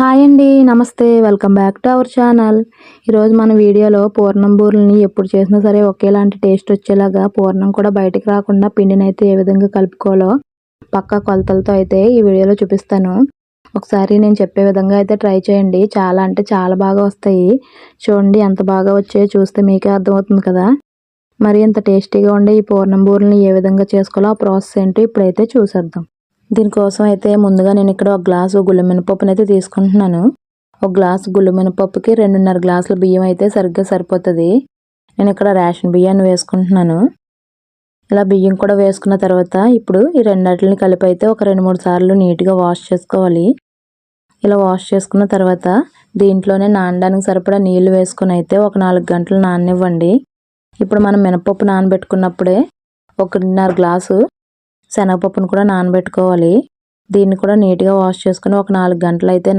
Hi అండి నమస్తే welcome back to our channel. ఈరోజు మన వీడియోలో పూర్ణం బూరెల్ని ఎప్పుడు చేసినా సరే ఒకేలాంటి టేస్ట్ వచ్చేలాగా పూర్ణం కూడా బయటకు రాకుండా పిండిని అయితే ఏ విధంగా కలుపుకోవాలో పక్క కొలతలతో అయితే ఈ వీడియోలో చూపిస్తాను. ఒకసారి నేను చెప్పే విధంగా అయితే ట్రై చేయండి. చాలా అంటే చాలా బాగా వస్తాయి. చూడండి ఎంత బాగా వచ్చాయో చూస్తే మీకే అర్థమవుతుంది కదా. మరి ఇంత టేస్టీగా ఉండే ఈ పూర్ణం బూరెల్ని ఏ విధంగా చేసుకోవాలో ఆ ప్రాసెస్ ఏంటో ఇప్పుడైతే చూసేద్దాం. దీనికోసం అయితే ముందుగా నేను ఇక్కడ ఒక గ్లాసు గుళ్ళు మినపప్పుని అయితే తీసుకుంటున్నాను. ఒక గ్లాసు గుళ్ళు మినపప్పుకి రెండున్నర గ్లాసుల బియ్యం అయితే సరిగ్గా సరిపోతుంది. నేను ఇక్కడ రేషన్ బియ్యాన్ని వేసుకుంటున్నాను. ఇలా బియ్యం కూడా వేసుకున్న తర్వాత ఇప్పుడు ఈ రెండింటిని కలిపి అయితే ఒక రెండు మూడు సార్లు నీట్గా వాష్ చేసుకోవాలి. ఇలా వాష్ చేసుకున్న తర్వాత దీంట్లోనే నానడానికి సరిపడా నీళ్ళు వేసుకుని అయితే ఒక నాలుగు గంటలు నాననివ్వండి. ఇప్పుడు మనం మినపప్పు నానబెట్టుకున్నప్పుడే ఒకటిన్నర గ్లాసు శనగపప్పును కూడా నానబెట్టుకోవాలి. దీన్ని కూడా నీట్గా వాష్ చేసుకుని ఒక నాలుగు గంటలు అయితే